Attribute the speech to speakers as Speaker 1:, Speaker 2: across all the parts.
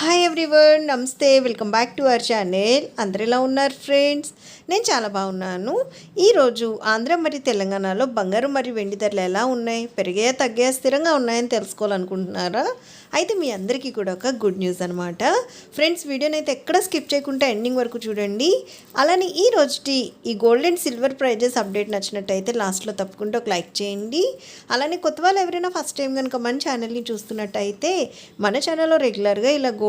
Speaker 1: Hi everyone నమస్తే welcome back to our channel అందరు ఎలా ఉన్నారు ఫ్రెండ్స్ నేను చాలా బాగున్నాను. ఈరోజు ఆంధ్ర మరియు తెలంగాణలో బంగారం మరియు వెండి ధరలు ఎలా ఉన్నాయి? పెరిగాయా తగ్గాయా స్థిరంగా ఉన్నాయని తెలుసుకోవాలనుకుంటున్నారా? అయితే మీ అందరికీ కూడా ఒక గుడ్ న్యూస్ అనమాట ఫ్రెండ్స్ వీడియోని అయితే ఎక్కడ స్కిప్ చేయకుండా ఎండింగ్ వరకు చూడండి. అలానే ఈ రోజుటి ఈ gold and silver prices update నచ్చినట్టయితే లాస్ట్లో తప్పకుండా ఒక లైక్ చేయండి. అలానే కొత్త వాళ్ళు ఎవరైనా ఫస్ట్ టైం కనుక మన ఛానల్ని చూస్తున్నట్టయితే మన ఛానల్లో రెగ్యులర్గా ఇలా gold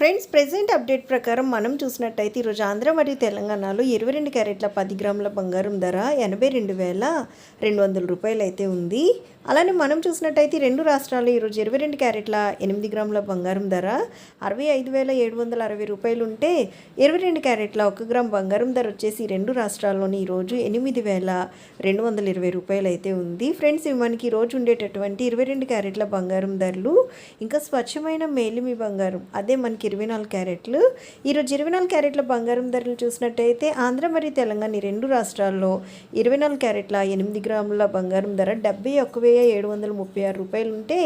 Speaker 1: ఫ్రెండ్స్ ప్రెసెంట్ అప్డేట్ ప్రకారం మనం చూసినట్టయితే ఈరోజు ఆంధ్ర మరియు తెలంగాణలో ఇరవై రెండు క్యారెట్ల పది గ్రాముల బంగారం ధర ఎనభై రెండు వేల రెండు వందల రూపాయలు అయితే ఉంది. అలానే మనం చూసినట్టయితే రెండు రాష్ట్రాలు ఈరోజు ఇరవై రెండు క్యారెట్ల ఎనిమిది గ్రాముల బంగారం ధర అరవై ఐదు వేల ఏడు వందల అరవై రూపాయలు ఉంటే ఇరవై రెండు క్యారెట్ల ఒక గ్రామ్ బంగారం ధర వచ్చేసి రెండు రాష్ట్రాల్లోని ఈరోజు ఎనిమిది వేల రెండు వందల ఇరవై రూపాయలు అయితే ఉంది. ఫ్రెండ్స్ ఇవి మనకి ఈరోజు ఉండేటటువంటి ఇరవై రెండు క్యారెట్ల బంగారం ధరలు ఇంకా స్వచ్ఛమైన మేలిమి బంగారం. అదే మనకి ఇరవై నాలుగు క్యారెట్లు. ఈరోజు ఇరవై నాలుగు క్యారెట్ల బంగారం ధరలు చూసినట్టయితే ఆంధ్ర మరియు తెలంగాణ రెండు రాష్ట్రాల్లో ఇరవై నాలుగు క్యారెట్ల ఎనిమిది గ్రాముల బంగారం ధర డెబ్బై ఒక్క వేల ఏడు వందల ముప్పై ఆరు రూపాయలు ఉంటే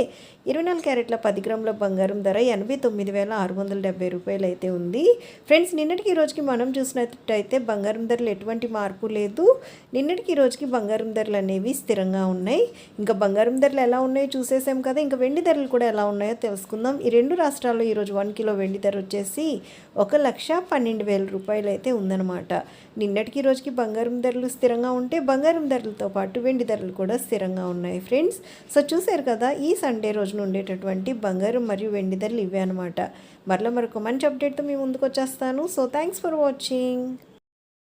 Speaker 1: ఇరవై నాలుగు క్యారెట్ల పది గ్రాముల బంగారం ధర ఎనభై తొమ్మిది వేల ఆరు వందల డెబ్బై రూపాయలు అయితే ఉంది. ఫ్రెండ్స్ నిన్నటికి ఈ రోజుకి మనం చూసినట్టయితే బంగారం ధరలు ఎటువంటి మార్పు లేదు. నిన్నటికి ఈ రోజుకి బంగారం ధరలు అనేవి స్థిరంగా ఉన్నాయి. ఇంకా బంగారం ధరలు ఎలా ఉన్నాయో చూసేసాం కదా. ఇంకా వెండి ధరలు కూడా ఎలా ఉన్నాయో తెలుసుకుందాం. ఈ రెండు రాష్ట్రాల్లో ఈరోజు వన్ కిలో వెండి ధర వచ్చేసి ఒక లక్ష పన్నెండు వేల రూపాయలు అయితే ఉందన్నమాట. నిన్నటికి ఈ రోజుకి బంగారం ధరలు స్థిరంగా ఉంటే బంగారం ధరలతో పాటు వెండి ధరలు కూడా స్థిరంగా ఉన్నాయి. ఫ్రెండ్స్. సో చూశారు కదా ఈ సండే రోజున ఉండేటటువంటి బంగారం మరియు వెండి ధరలు ఇవే అనమాట మరలా మరొక మంచి అప్డేట్తో మీ ముందుకు వచ్చేస్తాను. So thanks for watching.